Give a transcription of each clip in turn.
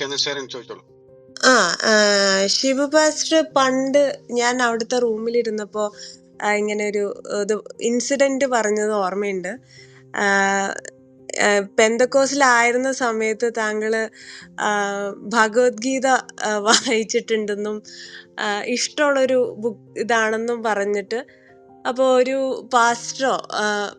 ഒന്ന് ഷെയർ ചോദിച്ചോളൂ. ആ ഷിബു പാസ്റ്റർ പണ്ട് ഞാൻ അവിടുത്തെ റൂമിലിരുന്നപ്പോൾ ഇങ്ങനെ ഒരു ഇത് ഇൻസിഡന്റ് പറഞ്ഞത് ഓർമ്മയുണ്ട്. പെന്തക്കോസിലായിരുന്ന സമയത്ത് താങ്കൾ ഭഗവത്ഗീത വായിച്ചിട്ടുണ്ടെന്നും ഇഷ്ടമുള്ളൊരു ബുക്ക് ഇതാണെന്നും പറഞ്ഞിട്ട് അപ്പോൾ ഒരു പാസ്റ്ററോ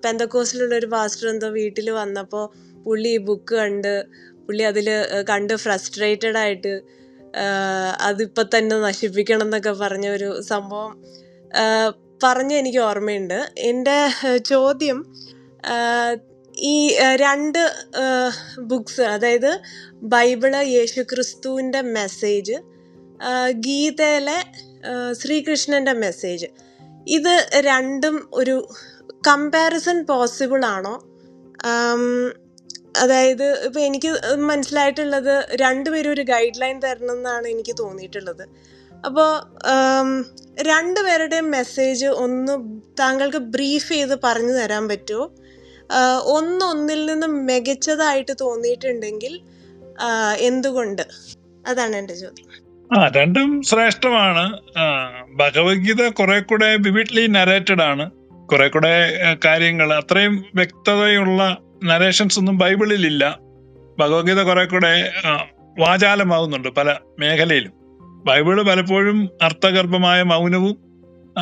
പെന്തക്കോസിലുള്ള ഒരു പാസ്റ്റർ എന്തോ വീട്ടിൽ വന്നപ്പോൾ പുള്ളി ഈ ബുക്ക് കണ്ട് പുള്ളി അതിൽ കണ്ട് ഫ്രസ്ട്രേറ്റഡ് ആയിട്ട് അതിപ്പോൾ അതിപ്പോ തന്നെ നശിപ്പിക്കണം എന്നൊക്കെ പറഞ്ഞ ഒരു സംഭവം പറഞ്ഞ് എനിക്ക് ഓർമ്മയുണ്ട്. എന്റെ ചോദ്യം ഈ രണ്ട് ബുക്സ് അതായത് ബൈബിൾ യേശു ക്രിസ്തുവിന്റെ മെസ്സേജ് ഗീതയിലെ ശ്രീകൃഷ്ണന്റെ മെസ്സേജ് ഇത് രണ്ടും ഒരു കമ്പാരിസൺ പോസിബിൾ ആണോ? അതായത് ഇപ്പൊ എനിക്ക് മനസ്സിലായിട്ടുള്ളത് രണ്ടുപേരും ഒരു ഗൈഡ് ലൈൻ തരണം എന്നാണ് എനിക്ക് തോന്നിയിട്ടുള്ളത്. അപ്പോൾ രണ്ടുപേരുടെയും മെസ്സേജ് ഒന്ന് താങ്കൾക്ക് ബ്രീഫ് ചെയ്ത് പറഞ്ഞു തരാൻ പറ്റുമോ? ഒന്നൊന്നിൽ നിന്നും മികച്ചതായിട്ട് തോന്നിയിട്ടുണ്ടെങ്കിൽ എന്തുകൊണ്ട്? അതാണ് എന്റെ ചോദ്യം. ആ രണ്ടും ശ്രേഷ്ഠമാണ്. ഭഗവത്ഗീത കുറെ കൂടെ വിവിഡ്ലി നരേറ്റഡ് ആണ്. കുറെ കൂടെ കാര്യങ്ങൾ അത്രയും വ്യക്തതയുള്ള നരേഷൻസ് ഒന്നും ബൈബിളിൽ ഇല്ല ഭഗവത്ഗീത കുറെ കൂടെ വാചാലമാവുന്നുണ്ട് പല മേഖലയിലും. ബൈബിൾ പലപ്പോഴും അർത്ഥഗർഭമായ മൗനവും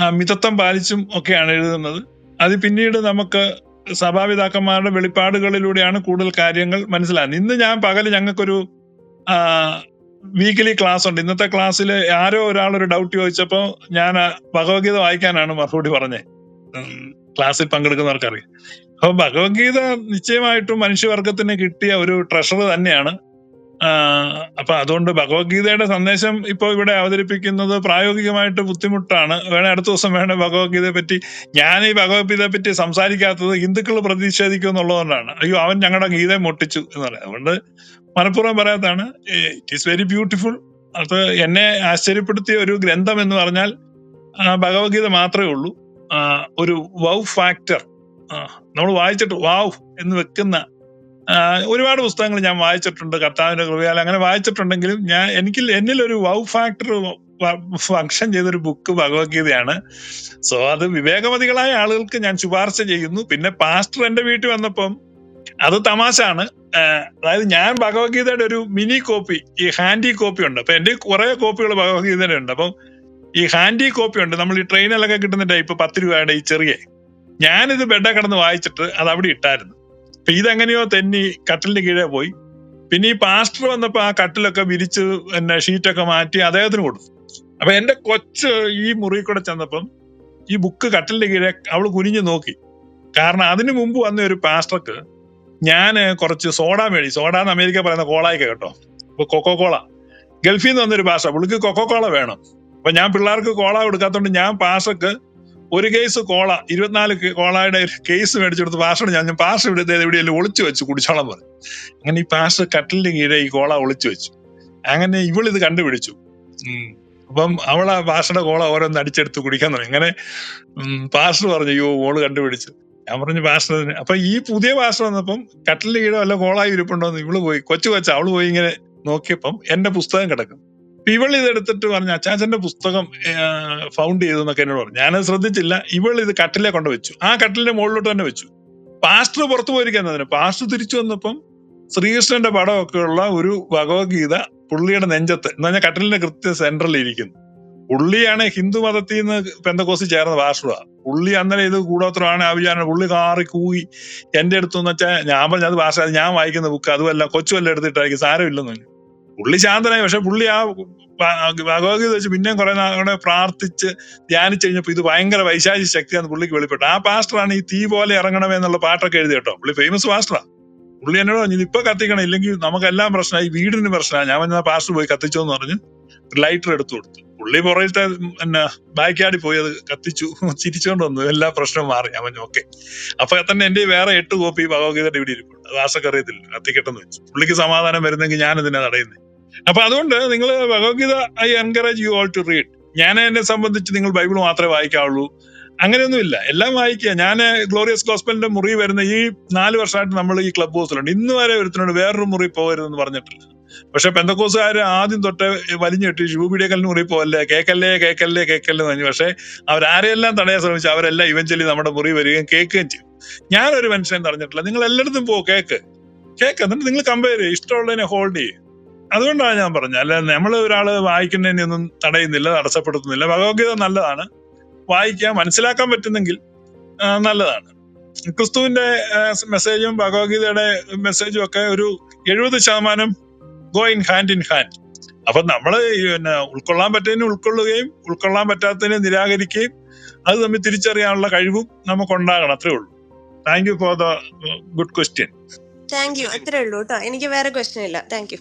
മിതത്വം പാലിച്ചും ഒക്കെയാണ് എഴുതുന്നത്. അത് പിന്നീട് നമുക്ക് സഭാപിതാക്കന്മാരുടെ വെളിപ്പാടുകളിലൂടെയാണ് കൂടുതൽ കാര്യങ്ങൾ മനസ്സിലാകുന്നത്. ഇന്ന് ഞാൻ പകൽ ഞങ്ങൾക്കൊരു വീക്കിലി ക്ലാസ് ഉണ്ട് ഇന്നത്തെ ക്ലാസ്സിൽ ആരോ ഒരാൾ ഒരു ഡൗട്ട് ചോദിച്ചപ്പോൾ ഞാൻ ഭഗവത്ഗീത വായിക്കാനാണ് മറുപടി പറഞ്ഞത്. ക്ലാസ്സിൽ പങ്കെടുക്കുന്നവർക്കറിയാം. അപ്പൊ ഭഗവത്ഗീത നിശ്ചയമായിട്ടും മനുഷ്യവർഗത്തിന് കിട്ടിയ ഒരു ട്രഷർ തന്നെയാണ്. അപ്പൊ അതുകൊണ്ട് ഭഗവത്ഗീതയുടെ സന്ദേശം ഇപ്പോൾ ഇവിടെ അവതരിപ്പിക്കുന്നത് പ്രായോഗികമായിട്ട് ബുദ്ധിമുട്ടാണ്. വേണേ അടുത്ത ദിവസം വേണേ ഭഗവത്ഗീതയെ പറ്റി ഞാൻ ഈ ഭഗവത്ഗീതയെ പറ്റി സംസാരിക്കാത്തത് ഹിന്ദുക്കൾ പ്രതിഷേധിക്കും എന്നുള്ളതുകൊണ്ടാണ്. അയ്യോ അവൻ ഞങ്ങളുടെ ഗീതയെ മുട്ടിച്ചു എന്ന് പറയാം. അതുകൊണ്ട് മനഃപൂർവം പറയാത്തതാണ്. ഇറ്റ് ഈസ് വെരി ബ്യൂട്ടിഫുൾ അത് എന്നെ ആശ്ചര്യപ്പെടുത്തിയ ഒരു ഗ്രന്ഥം എന്ന് പറഞ്ഞാൽ ഭഗവത്ഗീത മാത്രമേ ഉള്ളൂ. ഒരു വൗ ഫാക്ടർ നമ്മൾ വായിച്ചിട്ട് വാവ് എന്ന് വെക്കുന്ന ഒരുപാട് പുസ്തകങ്ങൾ ഞാൻ വായിച്ചിട്ടുണ്ട്. കർത്താവിന്റെ കൃപയാൽ അങ്ങനെ വായിച്ചിട്ടുണ്ടെങ്കിലും ഞാൻ എനിക്ക് എന്നിൽ ഒരു വൗ ഫാക്ടർ ഫങ്ഷൻ ചെയ്തൊരു ബുക്ക് ഭഗവത്ഗീതയാണ്. സോ അത് വിവേകമതികളായ ആളുകൾക്ക് ഞാൻ ശുപാർശ ചെയ്യുന്നു. പിന്നെ പാസ്റ്റർ എന്റെ വീട്ടിൽ വന്നപ്പം അത് തമാശാണ് അതായത് ഞാൻ ഭഗവത്ഗീതയുടെ ഒരു മിനി കോപ്പി ഈ ഹാൻഡി കോപ്പി ഉണ്ട്. അപ്പൊ എന്റെ കുറെ കോപ്പികൾ ഭഗവത്ഗീതയുടെ ഉണ്ട്. അപ്പം ഈ ഹാൻഡി കോപ്പി ഉണ്ട്. നമ്മൾ ഈ ട്രെയിനിലൊക്കെ കിട്ടുന്ന ടൈപ്പ് പത്ത് രൂപയുടെ ഈ ചെറിയ ഞാനിത് ബെഡ കിടന്ന് വായിച്ചിട്ട് അത് അവിടെ ഇട്ടായിരുന്നു. അപ്പൊ ഇതെങ്ങനെയോ തെന്നി കട്ടിലിന് കീഴേ പോയി. പിന്നെ ഈ പാസ്റ്റർ വന്നപ്പോ ആ കട്ടിലൊക്കെ വിരിച്ച് പിന്നെ ഷീറ്റൊക്കെ മാറ്റി അദ്ദേഹത്തിന് കൊടുത്തു. അപ്പൊ എന്റെ കൊച്ച് ഈ മുറി കൂടെ ചെന്നപ്പം ഈ ബുക്ക് കട്ടിലിന്റെ കീഴെ അവൾ കുനിഞ്ഞു നോക്കി. കാരണം അതിനു മുമ്പ് വന്ന ഒരു പാസ്റ്റർക്ക് ഞാൻ കുറച്ച് സോഡ മേടി. സോഡ എന്ന് അമേരിക്ക പറയുന്ന കോളായിക്ക കേട്ടോ. അപ്പൊ കൊക്കോ കോള ഗൾഫിൽ നിന്ന് വന്നൊരു പാസ്റ്റർ. പുള്ളിക്ക് കൊക്കോ കോള വേണം. അപ്പൊ ഞാൻ പിള്ളേർക്ക് കോള കൊടുക്കാത്തോണ്ട് ഞാൻ പാസ്റ്റർക്ക് ഒരു കേസ് കോള ഇരുപത്തിനാല് കോളയുടെ കേസ് മേടിച്ചെടുത്ത് പാസ്റ്റർ ഞാൻ പാഷ ഇവിടെ എവിടെയെങ്കിലും ഒളിച്ചു വെച്ചു കുടിച്ചോളം പറഞ്ഞു. അങ്ങനെ ഈ പാഷ കട്ടിലിന്റെ കീഴെ ഈ കോള ഒളിച്ചു വെച്ചു. അങ്ങനെ ഇവളിത് കണ്ടുപിടിച്ചു. അപ്പം അപ്പം ആ പാഷയുടെ കോള ഓരോന്ന് അടിച്ചെടുത്ത് കുടിക്കാൻ തുടങ്ങി. അങ്ങനെ പാഷ പറഞ്ഞു അയ്യോ ഓൾ കണ്ടുപിടിച്ചു. ഞാൻ പറഞ്ഞു പാസ്റ്ററിന് അപ്പൊ ഈ പുതിയ പാഷ വന്നപ്പം കട്ടിലിന്റെ കീഴെ വല്ല കോളായി ഇരിപ്പുണ്ടോന്ന് ഇവൾ പോയി കൊച്ചു കൊച്ചു അവൾ പോയി ഇങ്ങനെ നോക്കിയപ്പം എന്റെ പുസ്തകം കിടക്കും. ഇവൾ ഇതെടുത്തിട്ട് പറഞ്ഞു അച്ചാച്ചന്റെ പുസ്തകം ഫൗണ്ട് ചെയ്തു എന്നൊക്കെ എന്നോട് പറഞ്ഞു. ഞാനത് ശ്രദ്ധിച്ചില്ല. ഇവൾ ഇത് കട്ടിലെ കൊണ്ട് വെച്ചു. ആ കട്ടിലിന്റെ മുകളിലോട്ട് തന്നെ വെച്ചു. പാസ്റ്റർ പുറത്തു പോയിരിക്കുന്നതിന് പാസ്റ്റർ തിരിച്ചു വന്നപ്പം ശ്രീകൃഷ്ണന്റെ പടമൊക്കെ ഉള്ള ഒരു ഭഗവത്ഗീത പുള്ളിയുടെ നെഞ്ചത്ത് എന്ന് പറഞ്ഞാൽ കട്ടിലിന്റെ കൃത്യ സെന്ററിൽ ഇരിക്കുന്നു. പുള്ളിയാണ് ഹിന്ദു മതത്തിൽ നിന്ന് പെന്തക്കോസി ചേർന്ന പാസ്റ്ററാ പുള്ളി അന്നേരം ഇത് കൂടോത്രമാണ് ആവിചാരം പുള്ളി കാറി കൂകി എന്റെ അടുത്തു വെച്ചാൽ ഞാൻ പറഞ്ഞത് ഭാഷ ഞാൻ വായിക്കുന്ന ബുക്ക് അതുമല്ല കൊച്ചുവല്ല എടുത്തിട്ടായിരിക്കും. സാരമില്ലെന്ന് പറഞ്ഞു. പുള്ളി ശാന്തനായി പക്ഷെ പുള്ളി ആ ഭഗവത്ഗീത വെച്ച് പിന്നെയും കുറെ നാളെ പ്രാർത്ഥിച്ച് ധ്യാനിച്ചു കഴിഞ്ഞപ്പോൾ ഇത് ഭയങ്കര വൈശാചി ശക്തിയാണ് പുള്ളിക്ക് വെളിപ്പെട്ടു ആ പാസ്റ്ററാണ് ഈ തീ പോലെ ഇറങ്ങണമേ എന്നുള്ള പാട്ടൊക്കെ എഴുതി കേട്ടോ. പുള്ളി ഫേമസ് പാസ്റ്ററാ പുള്ളി എന്നോട് പറഞ്ഞു "ഇത് ഇപ്പൊ കത്തിക്കണം ഇല്ലെങ്കിൽ നമുക്കെല്ലാം പ്രശ്നമായി വീടിന് പ്രശ്നമാണ് ഞാൻ പറഞ്ഞ പാസ്റ്റർ പോയി കത്തിച്ചോന്ന് പറഞ്ഞു ലൈറ്റർ എടുത്തു കൊടുത്തു. പുള്ളി പുറത്തെ പിന്നെ ബാക്ക്യാർഡിൽ പോയി അത് കത്തിച്ചു ചിരിച്ചോണ്ട് വന്നു. എല്ലാ പ്രശ്നവും മാറി. ഞാൻ പറഞ്ഞു ഓക്കെ. അപ്പൊ തന്നെ എന്റെ വേറെ എട്ട് കോപ്പി ഭഗവത്ഗീതയുടെ ഇവിടെ ഇരിപ്പുണ്ട്. അത് ആശക്കറിയത്തില്ല കത്തിക്കട്ടെന്ന് വെച്ചു. പുള്ളിക്ക് സമാധാനം വരുന്നെങ്കിൽ ഞാൻ ഇതിനെ തടയുന്നത് അപ്പൊ അതുകൊണ്ട് നിങ്ങൾ Bhagavad Gita I encourage you all to read. ഞാൻ എന്നെ സംബന്ധിച്ച് നിങ്ങൾ ബൈബിൾ മാത്രമേ വായിക്കാവുള്ളൂ. അങ്ങനെയൊന്നുമില്ല. എല്ലാം വായിക്കുക. ഞാൻ ഗ്ലോറിയസ് ഗോസ്പലിന്റെ മുറി വരുന്ന ഈ നാല് വർഷമായിട്ട് നമ്മൾ ഈ ക്ലബ് ഹൗസിലുണ്ട്. ഇന്ന് വരെ ഒരുത്തിനോട് വേറൊരു മുറി പോകരുതെന്ന് പറഞ്ഞിട്ടില്ല. പക്ഷെ പെന്തക്കോസുകാർ ആദ്യം തൊട്ട് വലിഞ്ഞിട്ട് ഷൂബിഡിയക്കലിന് മുറി പോകല്ലേ കേക്കല്ലേ കേക്കല്ലേ കേക്കല്ലേ എന്ന് പറഞ്ഞു. പക്ഷെ അവരാരെയെല്ലാം തടയാൻ ശ്രമിച്ചു അവരെല്ലാം ഇവഞ്ചലി നമ്മുടെ മുറി വരികയും കേൾക്കുകയും ചെയ്യും. ഞാനൊരു മനുഷ്യൻ പറഞ്ഞിട്ടില്ല. നിങ്ങൾ എല്ലായിടത്തും പോ കേക്ക്. കേക്ക്. എന്നിട്ട് നിങ്ങൾ കമ്പയർ ചെയ്യും. ഇഷ്ടമുള്ളതിനെ ഹോൾഡ് ചെയ്യും. അതുകൊണ്ടാണ് ഞാൻ പറഞ്ഞത്. അല്ല നമ്മൾ ഒരാൾ വായിക്കുന്നതിനൊന്നും തടയുന്നില്ല തടസ്സപ്പെടുത്തുന്നില്ല. ഭഗവത്ഗീത നല്ലതാണ്. വായിക്കാൻ മനസ്സിലാക്കാൻ പറ്റുന്നെങ്കിൽ നല്ലതാണ്. ക്രിസ്തുവിന്റെ മെസ്സേജും ഭഗവത്ഗീതയുടെ മെസ്സേജും ഒക്കെ ഒരു എഴുപത് ശതമാനം go in hand in hand അപ്പൊ നമ്മൾ പിന്നെ ഉൾക്കൊള്ളാൻ പറ്റുന്നതിന് ഉൾക്കൊള്ളുകയും ഉൾക്കൊള്ളാൻ പറ്റാത്തതിനെ നിരാകരിക്കുകയും അത് തമ്മിൽ തിരിച്ചറിയാനുള്ള കഴിവും നമുക്ക് ഉണ്ടാകണം അത്രേ ഉള്ളൂ. Thank you for the good question thank you അത്രേ ഉള്ളൂ കേട്ടോ. എനിക്ക് വേറെ ക്വസ്റ്റ്യൻ ഇല്ല. Thank you